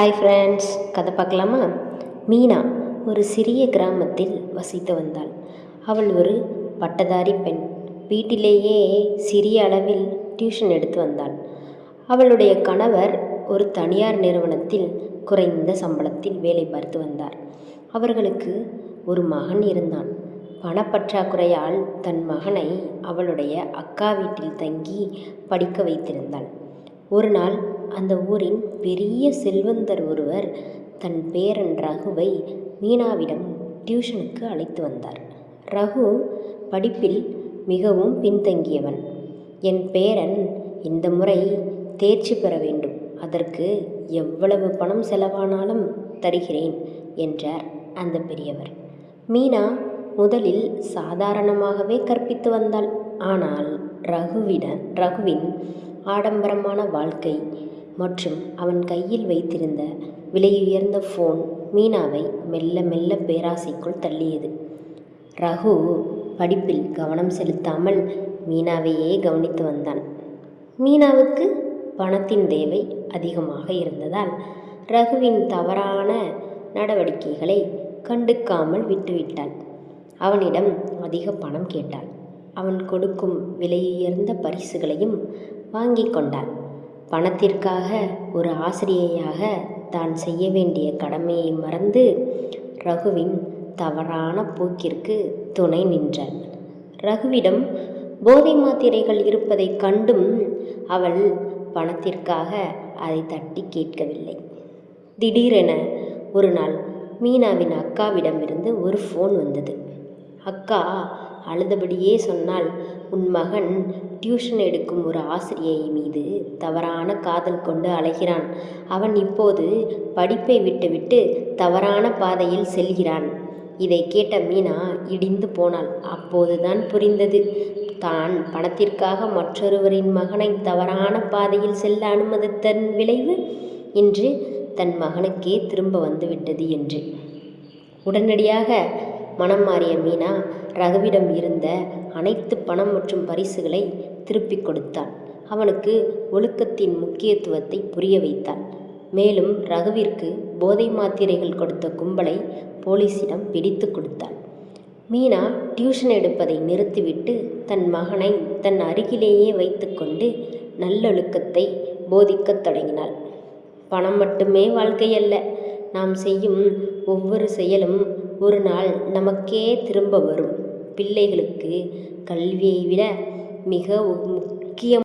Hi friends கதை பார்க்கலாமா? மீனா ஒரு சிறிய கிராமத்தில் வசித்து வந்தாள். அவள் ஒரு பட்டதாரி பெண். வீட்டிலேயே சிறிய அளவில் டியூஷன் எடுத்து வந்தாள். அவளுடைய கணவர் ஒரு தனியார் நிறுவனத்தில் குறைந்த சம்பளத்தில் வேலை பார்த்து வந்தார். அவர்களுக்கு ஒரு மகன் இருந்தான். பணப்பற்றாக்குறையால் தன் மகனை அவளுடைய அக்கா வீட்டில் தங்கி படிக்க வைத்திருந்தாள். ஒரு நாள் அந்த ஊரின் பெரிய செல்வந்தர் ஒருவர் தன் பேரன் ரகுவை மீனாவிடம் டியூஷனுக்கு அழைத்து வந்தார். ரகு படிப்பில் மிகவும் பின்தங்கியவன். என் பேரன் இந்த முறை தேர்ச்சி பெற வேண்டும். அதற்கு எவ்வளவு பணம் செலவானாலும் தருகிறேன் என்றார் அந்த பெரியவர். மீனா முதலில் சாதாரணமாகவே கற்பித்து வந்தாள். ஆனால் ரகுவிட ரகுவின் ஆடம்பரமான வாழ்க்கை மற்றும் அவன் கையில் வைத்திருந்த விலையுயர்ந்த ஃபோன் மீனாவை மெல்ல மெல்ல பேராசைக்குள் தள்ளியது. ரகு படிப்பில் கவனம் செலுத்தாமல் மீனாவையே கவனித்து வந்தான். மீனாவுக்கு பணத்தின் தேவை அதிகமாக இருந்ததால் ரகுவின் தவறான நடவடிக்கைகளை கண்டுக்காமல் விட்டுவிட்டாள். அவனிடம் அதிக பணம் கேட்டாள். அவன் கொடுக்கும் விலையுயர்ந்த பரிசுகளையும் வாங்கி கொண்டாள். பணத்திற்காக ஒரு ஆசிரியையாக தான் செய்ய வேண்டிய கடமையை மறந்து ரகுவின் தவறான போக்கிற்கு துணை நின்றாள். ரகுவிடம் போதை மாத்திரைகள் இருப்பதைக் கண்டும் அவள் பணத்திற்காக அதை தட்டி கேட்கவில்லை. திடீரென ஒரு நாள் மீனாவின் அக்காவிடமிருந்து ஒரு ஃபோன் வந்தது. அக்கா அழுதபடியே சொன்னால் உன் மகன் டியூஷன் எடுக்கும் ஒரு ஆசிரியை மீது தவறான காதல் கொண்டு அலைகிறான். அவன் இப்போது படிப்பை விட்டுவிட்டு தவறான பாதையில் செல்கிறான். இதை கேட்ட மீனா இடிந்து போனாள். அப்போதுதான் புரிந்தது. தான் பணத்திற்காக மற்றொருவரின் மகனை தவறான பாதையில் செல்ல அனுமதித்தன் விளைவு இன்று தன் மகனுக்கே திரும்ப வந்துவிட்டது என்று. உடனடியாக மனம் மாறிய மீனா ரகுவிடம் இருந்த அனைத்து பணம் மற்றும் பரிசுகளை திருப்பிக் கொடுத்தாள். அவனுக்கு ஒழுக்கத்தின் முக்கியத்துவத்தை புரிய வைத்தாள். மேலும் ரகுவிற்கு போதை மாத்திரைகள் கொடுத்த கும்பலை போலீசிடம் பிடித்து கொடுத்தாள். மீனா டியூஷன் எடுப்பதை நிறுத்திவிட்டு தன் மகனை தன் அருகிலேயே வைத்துக்கொண்டு நல்லொழுக்கத்தை போதிக்கத் தொடங்கினாள். பணம் மட்டுமே வாழ்க்கையல்ல. நாம் செய்யும் ஒவ்வொரு செயலும் ஒரு நாள் நமக்கே திரும்ப வரும். பிள்ளைகளுக்கு கல்வியை விட மிக முக்கியம்